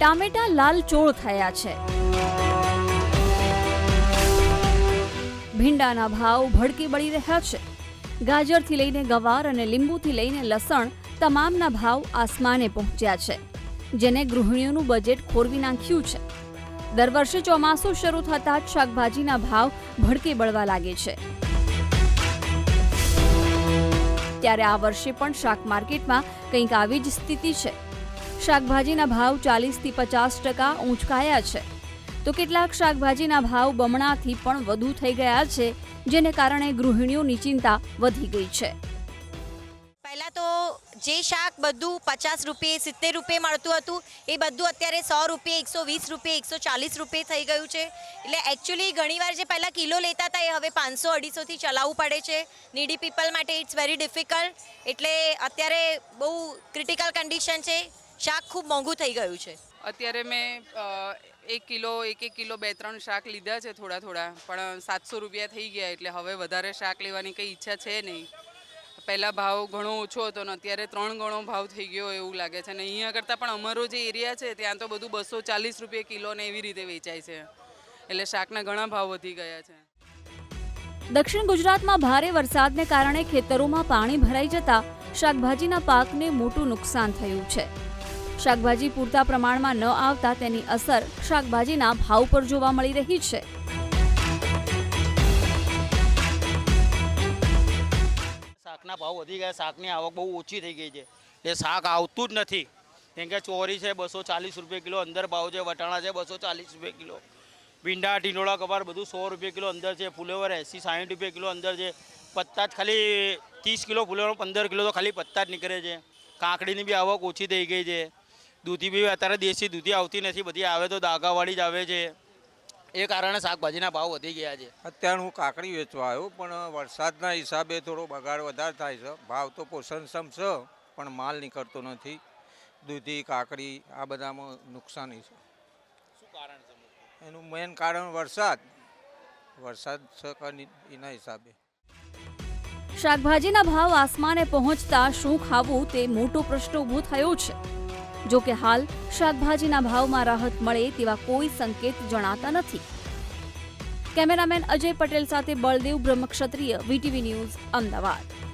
ટામેટા લાલ ચોળ થયા છે. ભીંડાના ભાવ ભડકી બળી રહ્યા છે. ગાજરથી લઈને ગવાર અને લીંબુથી લઈને લસણ તમામના ભાવ આસમાને પહોંચ્યા છે, જેને ગૃહિણીઓનું બજેટ ખોરવી નાખ્યું છે. દર વર્ષે ચોમાસું શરૂ થતાં જ શાકભાજીના ભાવ ભડકે બળવા લાગે છે. ત્યારે આ વર્ષે પણ શાક માર્કેટમાં કંઈક આવી જ સ્થિતિ છે. શાકભાજીના ભાવ ચાલીસથી પચાસ ટકા ઊંચકાયા છે. તો કેટલાક શાકભાજીના ભાવ બમણાથી પણ વધુ થઈ ગયા છે, જેને કારણે ગૃહિણીઓની ચિંતા વધી ગઈ છે. પહેલાં તો જે શાક બધું પચાસ રૂપિયે, સિત્તેર રૂપિયે મળતું હતું, એ બધું અત્યારે સો રૂપિયે, એકસો વીસ રૂપિયે, એકસો ચાલીસ રૂપિયે થઈ ગયું છે. એટલે એકચ્યુઅલી ઘણીવાર જે પહેલાં કિલો લેતા હતા, એ હવે પાંચસો અઢીસોથી ચલાવવું પડે છે. નીડી પીપલ માટે ઇટ્સ વેરી ડિફિકલ્ટ એટલે અત્યારે બહુ ક્રિટિકલ કન્ડિશન છે. શાક ખૂબ મોંઘું થઈ ગયું છે. અત્યારે મેં એક કિલો એક એક કિલો બે ત્રણ શાક લીધા છે થોડા થોડા. પણ સાતસો રૂપિયા થઈ ગયા એટલે હવે વધારે શાક લેવાની કંઈ ઈચ્છા છે નહીં. પહેલાં ભાવ ઘણો ઓછો હતો ને અત્યારે ત્રણ ગણો ભાવ થઈ ગયો એવું લાગે છે. ને અહીંયા કરતાં પણ અમારો જે એરિયા છે ત્યાં તો બધું બસો ચાલીસ રૂપિયા કિલો ને એવી રીતે વેચાય છે. એટલે શાકના ઘણા ભાવ વધી ગયા છે. દક્ષિણ ગુજરાતમાં ભારે વરસાદને કારણે ખેતરોમાં પાણી ભરાઈ જતા શાકભાજીના પાકને મોટું નુકસાન થયું છે. શાકભાજી પૂરતા પ્રમાણમાં ન આવતા તેની અસર શાકભાજીના ભાવ પર જોવા મળી રહી છે. શાકના ભાવ વધી ગયા, શાકની આવક બહુ ઓછી થઈ ગઈ છે. એ શાક આવતું જ નથી. કેમ કે ચોરી છે, બસો ચાલીસ રૂપિયા કિલો અંદર ભાવ છે, વટાણા છે, બસો ચાલીસ રૂપિયા કિલો. ભીંડા ટીંડોળા કપાર બધું સો રૂપિયા કિલો અંદર છે, ફુલેવર એંસી સાઠ રૂપિયા કિલો અંદર છે. પત્તા જ ખાલી ત્રીસ કિલો ફુલેવર, પંદર કિલો તો ખાલી પત્તા જ નીકળે છે. કાંકડીની બી આવક ઓછી થઈ ગઈ છે. દૂધી બી અત્યારે દેશી દૂધી આવતી નથી બધી આવે તો દાગાવાળી જ આવે છે. એ કારણે શાકભાજીના ભાવ વધી ગયા છે. અત્યારે હું કાકડી વેચવા આવ્યો પણ વરસાદના હિસાબે થોડો બગાડ વધારે થાય છે. ભાવ તો પોષણક્ષમ છે પણ માલ નીકળતો નથી. દૂધી કાકડી આ બધામાં નુકસાની છે. શું કારણ છે? એનું મેઇન કારણ વરસાદ. વરસાદ છે એના હિસાબે. શાકભાજીના ભાવ આસમાને પહોંચતા શું ખાવું તે મોટો પ્રશ્ન ઊભો થયો છે. જો કે હાલ શાકભાજીના ભાવમાં રાહત મળે તેવા કોઈ સંકેત જણાતા નથી. કેમેરામેન અજય પટેલ સાથે બળદેવ બ્રહ્મક્ષત્રિય, વીટીવી ન્યૂઝ, અમદાવાદ.